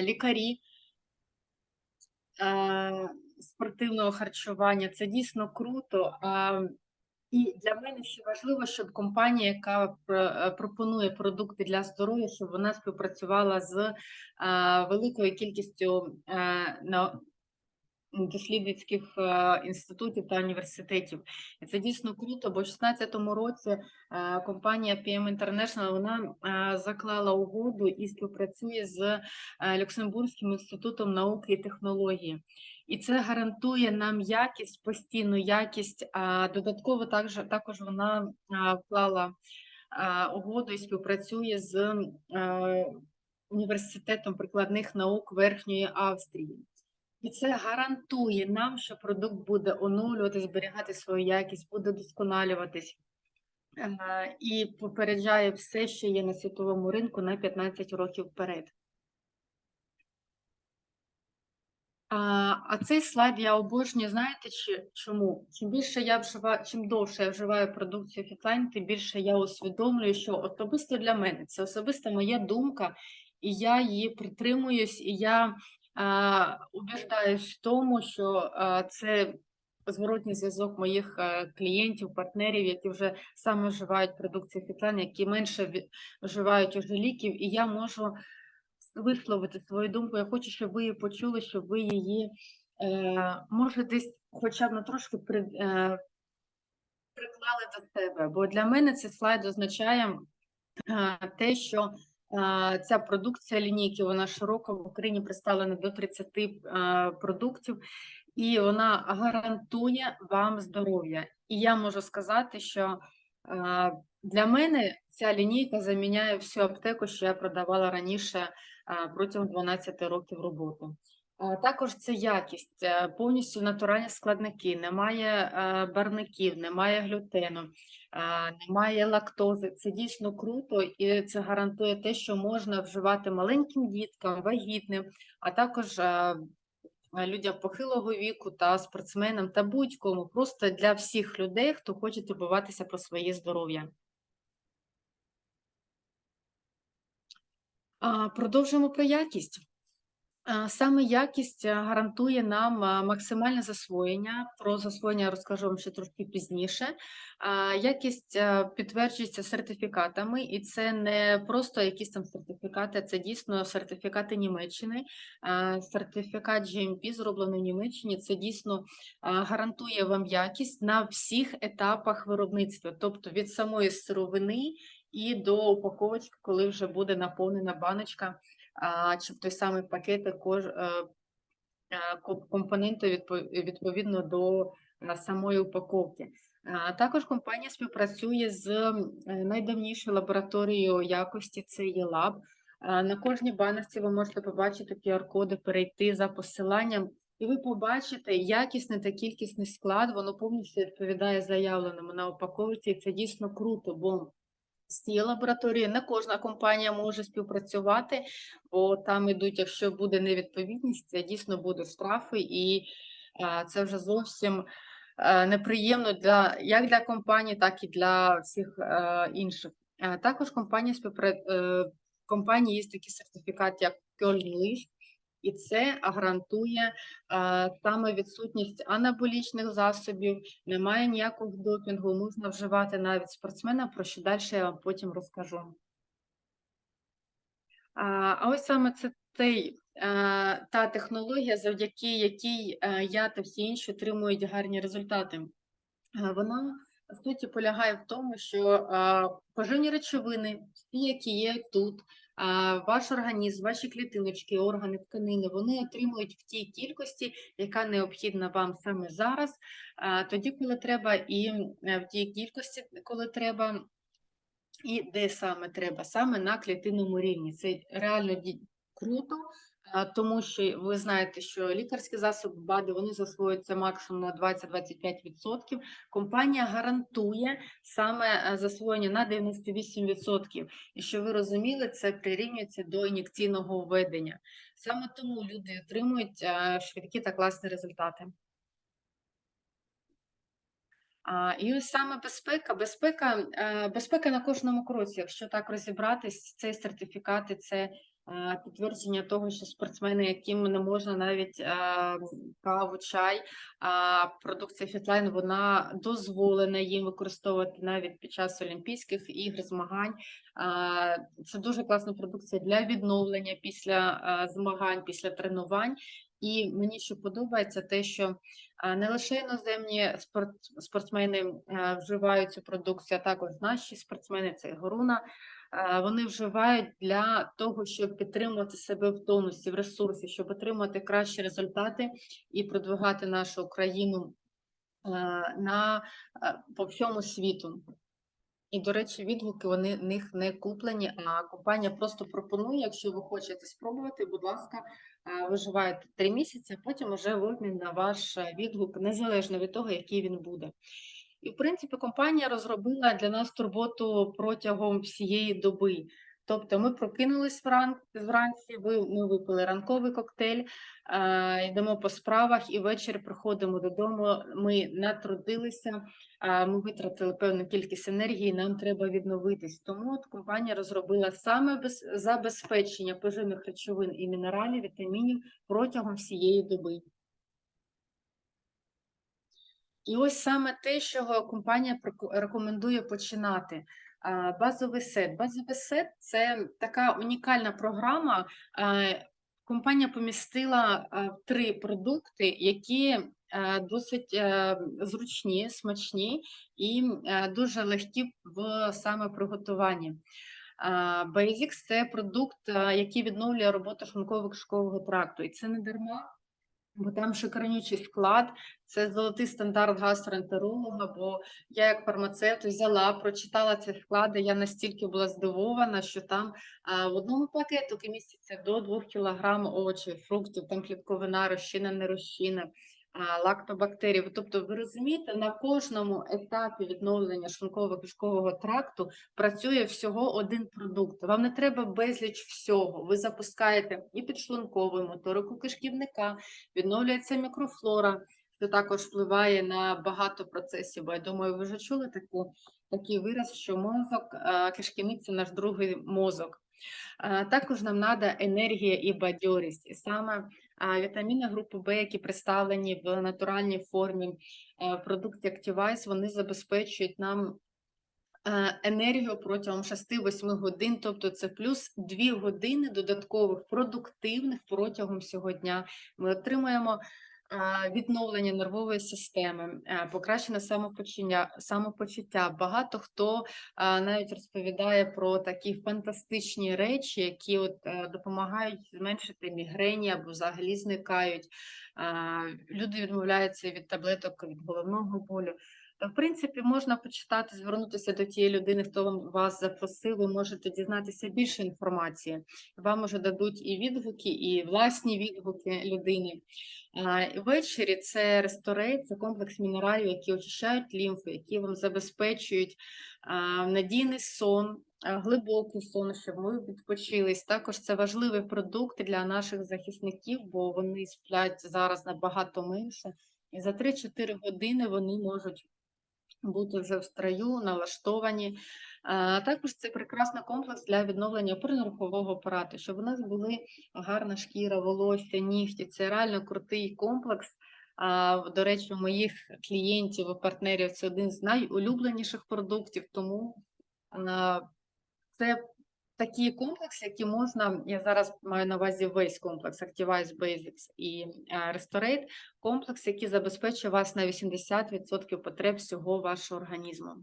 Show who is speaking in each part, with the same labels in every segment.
Speaker 1: лікарі спортивного харчування. Це дійсно круто. І для мене ще важливо, щоб компанія, яка пропонує продукти для здоров'я, щоб вона співпрацювала з великою кількістю дослідницьких е, інститутів та університетів. І це дійсно круто, бо в 2016 році е, компанія PM International вона е, заклала угоду і співпрацює з Люксембурзьким інститутом науки і технології. І це гарантує нам якість, постійну якість. А додатково також, також вона вклала угоду і співпрацює з університетом прикладних наук Верхньої Австрії. І це гарантує нам, що продукт буде оновлювати, зберігати свою якість, буде досконалюватись. Е, І попереджає все, що є на світовому ринку на 15 років вперед. А, а цей слайд я обожнюю, знаєте чи, чому? Чим більше я вживаю, чим довше я вживаю продукцію Fitline, тим більше я усвідомлюю, що особисто для мене це особиста моя думка, і я її притримуюсь, і я убіждаюсь в тому, що це зворотній зв'язок моїх клієнтів, партнерів, які вже саме вживають продукцію Fitline, які менше вживають уже ліків, і я можу висловити свою думку. Я хочу, щоб ви її почули, щоб ви її, е, може, десь хоча б на трошки при, е, приклали до себе. Бо для мене цей слайд означає е, те, що ця продукція лінійки, вона широко в Україні представлена до 30 е, продуктів, і вона гарантує вам здоров'я. І я можу сказати, що для мене ця лінійка заміняє всю аптеку, що я продавала раніше протягом 12 років роботи. А, Також це якість, е, повністю натуральні складники, немає е, барників, немає глютену, немає лактози. Це дійсно круто і це гарантує те, що можна вживати маленьким діткам, вагітним, а також е, людям похилого віку та спортсменам та будь-кому, просто для всіх людей, хто хоче турбуватися про своє здоров'я. Продовжуємо про якість. Саме якість гарантує нам максимальне засвоєння. Про засвоєння розкажу вам ще трошки пізніше. Якість підтверджується сертифікатами, і це не просто якісь там сертифікати, це дійсно сертифікати Німеччини. Сертифікат GMP, зроблений в Німеччині, це дійсно гарантує вам якість на всіх етапах виробництва, тобто від самої сировини і до упаковочки, коли вже буде наповнена баночка чи в той самий пакет кож, е, е, ко- компоненти відповідно до самої упаковки. Також компанія співпрацює з е, найдавнішою лабораторією якості, це є лаб. На кожній баночці ви можете побачити QR-коди, перейти за посиланням, і ви побачите якісний та кількісний склад, воно повністю відповідає заявленому на упаковці, і це дійсно круто, бо з цією лабораторією не кожна компанія може співпрацювати, бо там ідуть, якщо буде невідповідність, це дійсно будуть штрафи, і а, це вже зовсім е, неприємно для як для компанії, так і для всіх е, інших. Е, Також компанія співпра... е, компанії є такий сертифікат, як Köln List, і це гарантує е, саме відсутність анаболічних засобів, немає ніякого допінгу, можна вживати навіть спортсмена, про що далі я вам потім розкажу. А, ось саме це той, е, та технологія, завдяки якій е, я та всі інші отримують гарні результати. Вона в суті полягає в тому, що поживні речовини, всі, які є тут, ваш організм, ваші клітиночки, органи, тканини, вони отримують в тій кількості, яка необхідна вам саме зараз, тоді, коли треба, і е, в тій кількості, коли треба, і де саме треба, саме на клітинному рівні. Це реально круто, тому що ви знаєте, що лікарські засоби БАДи вони засвоюються максимум на 20-25%. Компанія гарантує саме засвоєння на 98%. І що ви розуміли, це прирівнюється до ін'єкційного введення. Саме тому люди отримують швидкі та класні результати. І ось саме безпека, безпека, е, безпека на кожному кроці. Якщо так розібратись, це сертифікати, це підтвердження того, що спортсмени, яким не можна навіть е, каву, чай, а продукція Фітлайн вона дозволена їм використовувати навіть під час Олімпійських ігр, змагань. Це дуже класна продукція для відновлення після змагань, після тренувань. І мені що подобається, те, що не лише іноземні спорт, спортсмени вживають цю продукцію, а також наші спортсмени, це Горуна, вони вживають для того, щоб підтримувати себе в тонусі, в ресурсі, щоб отримати кращі результати і продвигати нашу країну на, по всьому світу. І, до речі, відгуки вони них не куплені, а компанія просто пропонує, якщо ви хочете спробувати, будь ласка, е, виживаєте три місяці, а потім вже в обмін на ваш е, відгук, незалежно від того, який він буде. І, в принципі, компанія розробила для нас турботу протягом всієї доби. Тобто ми прокинулись вран- вранці, ми випили ранковий коктейль, е, йдемо по справах і ввечері приходимо додому. Ми натрудилися, е, ми витратили певну кількість енергії, нам треба відновитись. Тому от компанія розробила саме без, забезпечення поживних речовин і мінералів, вітамінів протягом всієї доби. І ось саме те, що компанія рекомендує починати. Базовий сет. Базовий сет це така унікальна програма. Компанія помістила три продукти, які досить е, зручні, смачні і е, дуже легкі в саме приготуванні. Basics – це продукт, який відновлює роботу шлунково-кишкового тракту. І це не дарма, бо там шикарнючий склад, це золотий стандарт гастроентеролога, бо я як фармацевт взяла, прочитала ці вклади. я настільки була здивована, що там а, в одному пакету міститься до 2 кг овочів, фруктів, там клітковина, розчина, не розчина, лактобактерії. Тобто, ви розумієте, на кожному етапі відновлення шлунково-кишкового тракту працює всього один продукт. Вам не треба безліч всього. Ви запускаєте і підшлункову моторику кишківника, відновлюється мікрофлора, що також впливає на багато процесів. Бо я думаю, ви вже чули таку, такий вираз, що мозок, кишківник це наш другий мозок. Також нам треба енергія і бадьорість. І саме вітаміни групи В, які представлені в натуральній формі е, в продукті Activize, вони забезпечують нам е, енергію протягом 6-8 годин, тобто це плюс 2 години додаткових продуктивних протягом всього дня. Ми отримуємо відновлення нервової системи, е, покращене самопочуття, самопочуття. Багато хто навіть розповідає про такі фантастичні речі, які от е, допомагають зменшити мігрені або взагалі зникають. Люди відмовляються від таблеток від головного болю. В принципі, можна почитати, звернутися до тієї людини, хто вас запросив, ви можете дізнатися більше інформації. Вам уже дадуть і відгуки, і власні відгуки людини. Ввечері це ресторейт, це комплекс мінералів, які очищають лімфу, які вам забезпечують надійний сон, глибокий сон, щоб ви відпочились. Також це важливий продукт для наших захисників, бо вони сплять зараз набагато менше. І за 3-4 години вони можуть бути вже в строю, налаштовані. А Також це прекрасний комплекс для відновлення опорно-рухового апарату, щоб у нас були гарна шкіра, волосся, нігті. Це реально крутий комплекс. А, До речі, у моїх клієнтів і партнерів це один з найулюбленіших продуктів, тому це такий комплекс, який можна, я зараз маю на увазі весь комплекс Activize Basics і Restorate, комплекс, який забезпечує вас на 80% потреб всього вашого організму.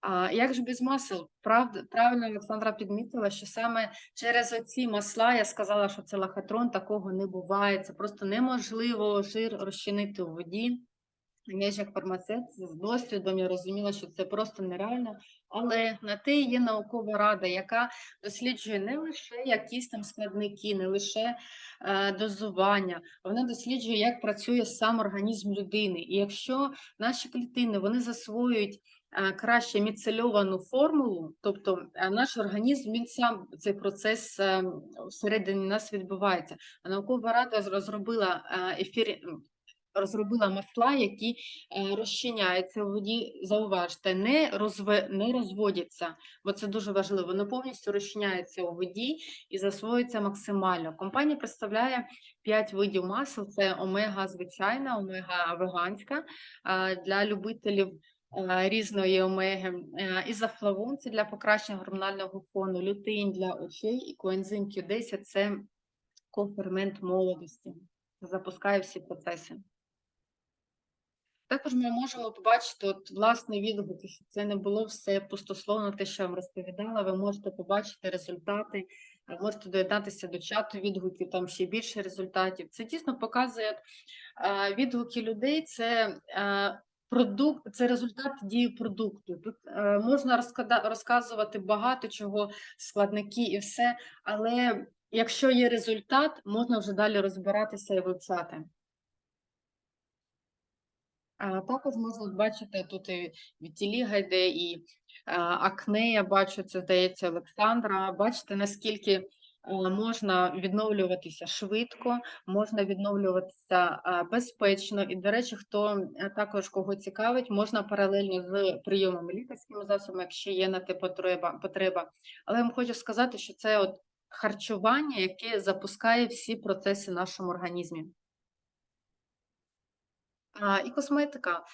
Speaker 1: А як ж без масел? Правда, правильно Олександра підмітила, що саме через оці масла я сказала, що це лохотрон, такого не буває. Це просто неможливо жир розчинити у воді. Я ж як фармацевт з досвідом я розуміла, що це просто нереально, але на те є наукова рада, яка досліджує не лише якісь там складники, не лише е, дозування, вона досліджує, як працює сам організм людини. І якщо наші клітини вони засвоюють е, краще міцельовану формулу, тобто е, наш організм він сам цей процес е, всередині нас відбувається. А наукова рада розробила е, ефір розробила масла, які е, розчиняються у воді. Зауважте, не розве, не розводяться, бо це дуже важливо. Вони повністю розчиняються у воді і засвоюються максимально. Компанія представляє 5 видів масел: це омега звичайна, омега веганська для любителів. е, Різної омеги, Е, ізофлавон – це для покращення гормонального фону, лютеїн для очей і коензим Q10 – це кофермент молодості, запускає всі процеси. Також ми можемо побачити от, власне відгуки, що це не було все пустословно, те, що я вам розповідала. Ви можете побачити результати, можете доєднатися до чату відгуків, там ще більше результатів. Це дійсно показує е, відгуки людей. Це е, продукт, це результат дії продукту. Тут е, можна розкада- розказувати багато чого, складники і все, але якщо є результат, можна вже далі розбиратися і вивчати. Також можна бачити тут і Вітіліга йде, і я бачу, це здається Олександра. Бачите, наскільки можна відновлюватися швидко, можна відновлюватися безпечно. І, до речі, хто також кого цікавить, можна паралельно з прийомами лікарськими засобами, якщо є на те потреба. потреба. Але я вам хочу сказати, що це от харчування, яке запускає всі процеси в нашому організмі. І косметика.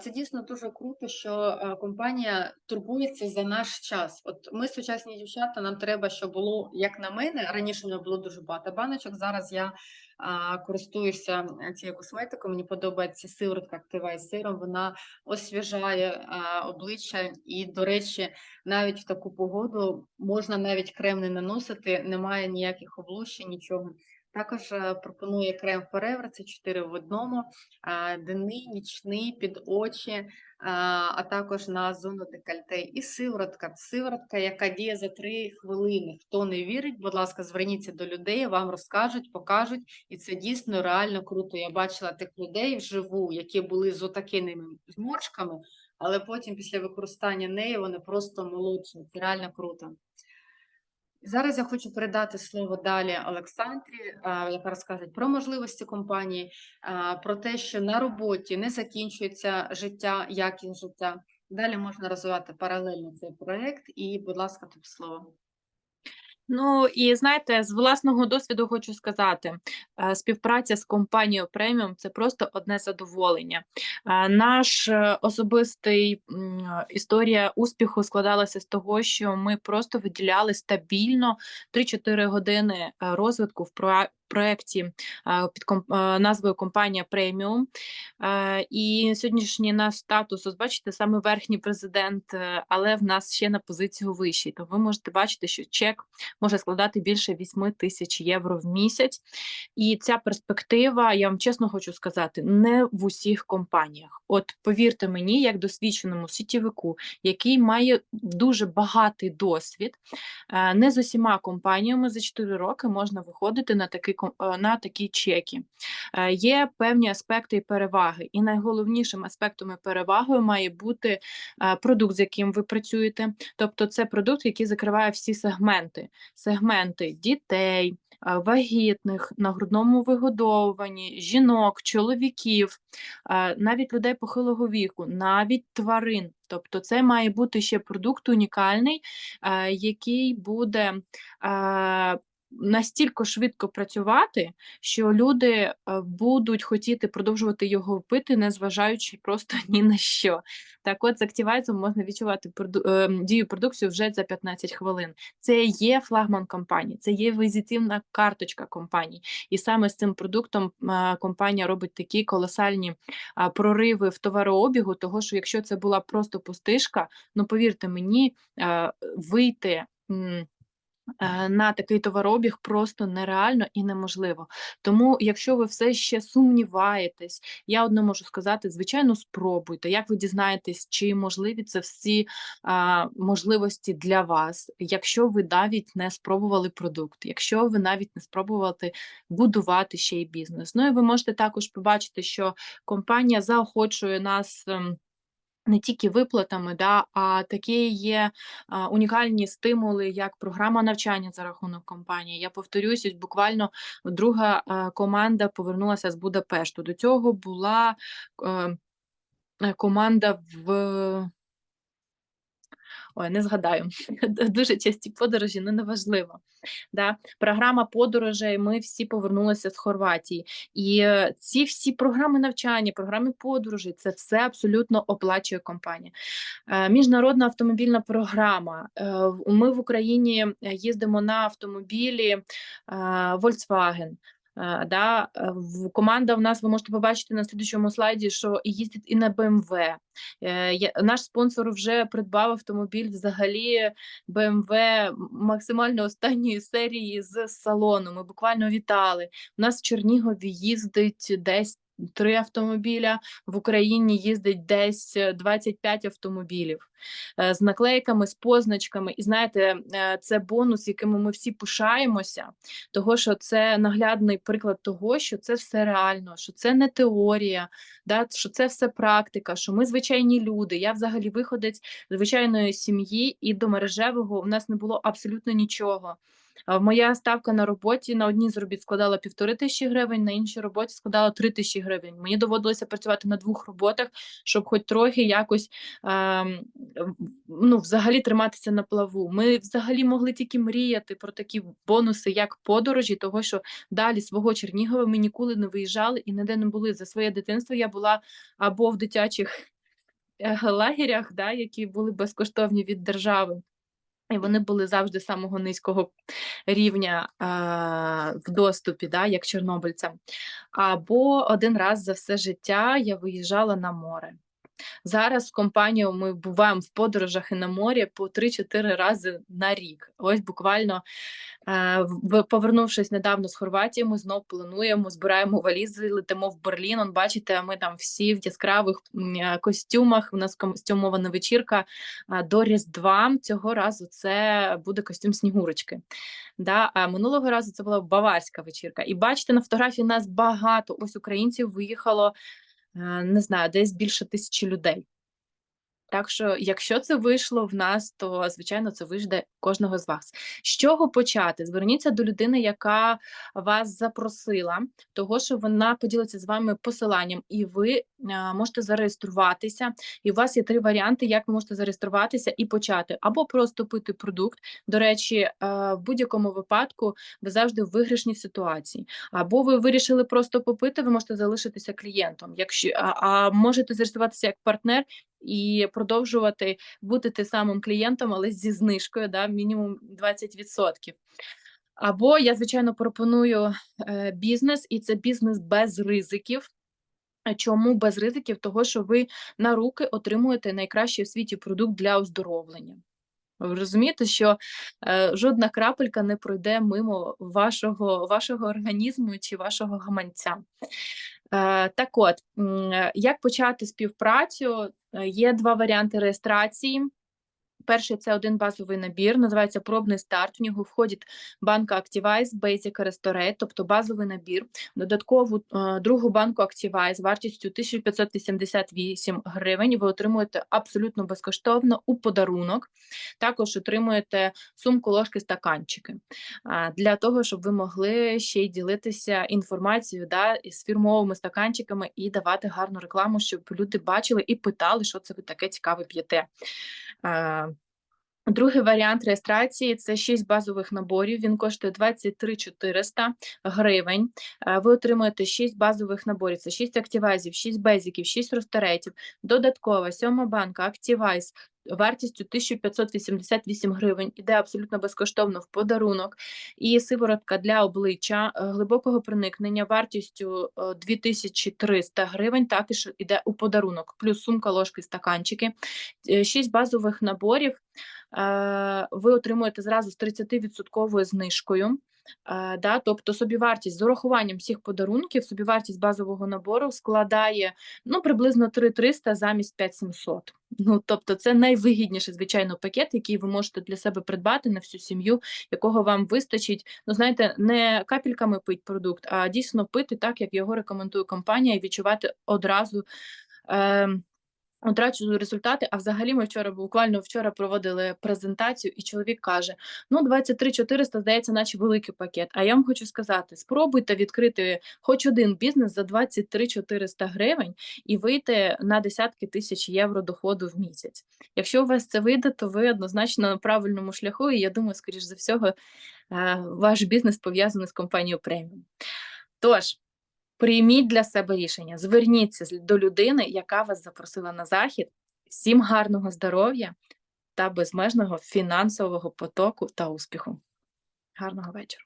Speaker 1: Це дійсно дуже круто, що компанія турбується за наш час. От ми сучасні дівчата, нам треба, щоб було, як на мене, раніше в мене було дуже багато баночок. Зараз я користуюся цією косметикою. Мені подобається сиворотка актива із сиром. Вона освіжає обличчя, і, до речі, навіть в таку погоду можна навіть крем не наносити, немає ніяких облущень, нічого. Також е, пропонує крем Forever, це 4 в одному, денний, нічний, під очі, а також на зону декольте. І сиворотка, сиворотка, яка діє за 3 хвилини. Хто не вірить, будь ласка, зверніться до людей, вам розкажуть, покажуть, і це дійсно реально круто. Я бачила тих людей вживу, які були з отакими зморшками, але потім після використання неї вони просто молодші. Це реально круто. Зараз я хочу передати слово далі Олександрі, яка розкаже про можливості компанії, про те, що на роботі не закінчується життя, якість життя. Далі можна розвивати паралельно цей проект. І, будь ласка, тобі слово.
Speaker 2: Ну і знаєте, з власного досвіду хочу сказати, е, співпраця з компанією преміум це просто одне задоволення. Е, Наш е, особистий історія успіху складалася з того, що ми просто виділяли стабільно 3-4 години розвитку в проєкті під назвою компанія преміум. І сьогоднішній наш статус, ось бачите, саме верхній президент, е, але в нас ще на позицію вищий. То ви можете бачити, що чек може складати більше 8 тисяч євро в місяць. І ця перспектива, я вам чесно хочу сказати, не в усіх компаніях. От повірте мені, як досвідченому сітєвику, який має дуже багатий досвід, е, не з усіма компаніями за 4 роки можна виходити на е, на такі чеки. Е, Є певні аспекти і переваги, і найголовнішим аспектом і перевагою має бути е, продукт, з яким ви працюєте. Тобто, це продукт, який закриває всі сегменти: сегменти дітей, е, вагітних, на грудному вигодовуванні, жінок, чоловіків, е, навіть людей похилого віку, навіть тварин. Тобто, це має бути ще продукт унікальний, е, який буде е, настільки швидко працювати, що люди е, будуть хотіти продовжувати його пити, незважаючи просто ні на що. Так от з активайзом можна відчувати проду- е, дію продукцію вже за 15 хвилин. Це є флагман компанії, це є візитивна карточка компанії. І саме з цим продуктом е, компанія робить такі колосальні прориви в товарообігу, того що якщо це була просто пустишка, ну повірте мені, вийти. Е, На такий товарообіг просто нереально і неможливо. Тому, якщо ви все ще сумніваєтесь, я одне можу сказати: звичайно, спробуйте. Як ви дізнаєтесь, чи можливі це всі а, можливості для вас, якщо ви навіть не спробували продукт, якщо ви навіть не спробували будувати ще й бізнес. Ну і ви можете також побачити, що компанія заохочує нас. Не тільки виплатами, да, а такі є а, унікальні стимули, як програма навчання за рахунок компанії. Я повторюсь, буквально друга а, команда повернулася з Будапешту. До цього була е, е, команда в. Ой, не згадаю. Дуже часті подорожі, ну неважливо. Да? Програма подорожей. Ми всі повернулися з Хорватії. І е, ці всі програми навчання, програми подорожей це все абсолютно оплачує компанія. Е, Міжнародна автомобільна програма. Е, Ми в Україні їздимо на автомобілі Volkswagen. Е, Да, в- команда в нас ви можете побачити на слідчому слайді, що і їздить і на BMW. Е, Наш спонсор вже придбав автомобіль взагалі BMW максимально останньої серії з салону. Ми буквально вітали. У нас в Чернігові їздить десь три автомобіля, в Україні їздить десь е, 25 автомобілів е, з наклейками, з позначками. І знаєте, е, це бонус, якими ми всі пишаємося, того що це наглядний приклад того, що це все реально, що це не теорія, да, що це все практика, що ми звичайні люди. Я взагалі виходець звичайної сім'ї, і до мережевого у нас не було абсолютно нічого. Моя ставка на роботі на одній з робіт складала півтори тисячі гривень, на іншій роботі складала три тисячі гривень. Мені доводилося працювати на двох роботах, щоб хоч трохи якось ем, ну, взагалі триматися на плаву. Ми взагалі могли тільки мріяти про такі бонуси, як подорожі, того що далі свого Чернігова ми ніколи не виїжджали і ніде не були. За своє дитинство я була або в дитячих е, лагерях, да, які були безкоштовні від держави. І вони були завжди самого низького рівня е, в доступі, да, як чорнобильцям. Або один раз за все життя я виїжджала на море. Зараз з компанією ми буваємо в подорожах і на морі по 3-4 рази на рік. Ось буквально е, повернувшись недавно з Хорватії, ми знов плануємо, збираємо валізи, летимо в Берлін. Он, бачите, ми там всі в яскравих е, костюмах. У нас костюмована вечірка до Різдва. Цього разу це буде костюм Снігурочки. Да? А минулого разу це була баварська вечірка. І бачите, на фотографії нас багато. Ось українців виїхало, е, не знаю, десь більше тисячі людей. Так що, якщо це вийшло в нас, то звичайно це вийде кожного з вас. З чого почати? Зверніться до людини, яка вас запросила, того що вона поділиться з вами посиланням, і ви можете зареєструватися. І у вас є три варіанти, як ви можете зареєструватися і почати, або просто пити продукт. До речі, в будь-якому випадку ви завжди в виграшній ситуації. Або ви вирішили просто попити, ви можете залишитися клієнтом. Якщо а можете зареєструватися як партнер і продовжувати бути тим самим клієнтом, але зі знижкою, да, мінімум 20%. Або я, звичайно, пропоную е, бізнес, і це бізнес без ризиків. Чому без ризиків? Того, що ви на руки отримуєте найкращий у світі продукт для оздоровлення. Ви розумієте, що е, жодна крапелька не пройде мимо вашого, вашого організму чи вашого гаманця. Е, так от, як почати співпрацю? Е, Є два варіанти реєстрації. Перший це один базовий набір, називається пробний старт. В нього входить банка Activize, Basic Restore, тобто базовий набір. Додаткову е, другу банку Activize вартістю 1588 гривень. Ви отримуєте абсолютно безкоштовно у подарунок. Також отримуєте сумку, ложки, стаканчики для того, щоб ви могли ще й ділитися інформацією да, з фірмовими стаканчиками і давати гарну рекламу, щоб люди бачили і питали, що це ви таке цікаве п'єте. Е, Другий варіант реєстрації це 6 базових наборів. Він коштує 23 400 гривень. Е, Ви отримуєте 6 базових наборів. Це 6 активайзів, 6 безиків, 6 розтеретів. Додаткова сьома банка Активайз вартістю 1588 гривень. Іде абсолютно безкоштовно в подарунок. І сиворотка для обличчя е, глибокого проникнення вартістю е, 2300 гривень. Також іде у подарунок. Плюс сумка, ложки, стаканчики. 6 базових наборів е, ви отримуєте зразу з 30% знижкою. Е, да, тобто собівартість з урахуванням всіх подарунків, собівартість базового набору складає ну, приблизно 3300 замість 5700. Ну, тобто це найвигідніший, звичайно, пакет, який ви можете для себе придбати на всю сім'ю, якого вам вистачить. Ну, знаєте, не капельками пить продукт, а дійсно пити так, як його рекомендує компанія, і відчувати одразу. Е, Втрачу результати. А взагалі ми вчора буквально вчора проводили презентацію, і чоловік каже: ну 23 400, здається, наче великий пакет. А я вам хочу сказати: спробуйте відкрити хоч один бізнес за 23 400 гривень і вийти на десятки тисяч євро доходу в місяць. Якщо у вас це вийде, то ви однозначно на правильному шляху. І я думаю, скоріш за всього, е, ваш бізнес пов'язаний з компанією преміум. Тож. Прийміть для себе рішення, зверніться до людини, яка вас запросила на захід. Всім гарного здоров'я та безмежного фінансового потоку та успіху. Гарного вечора.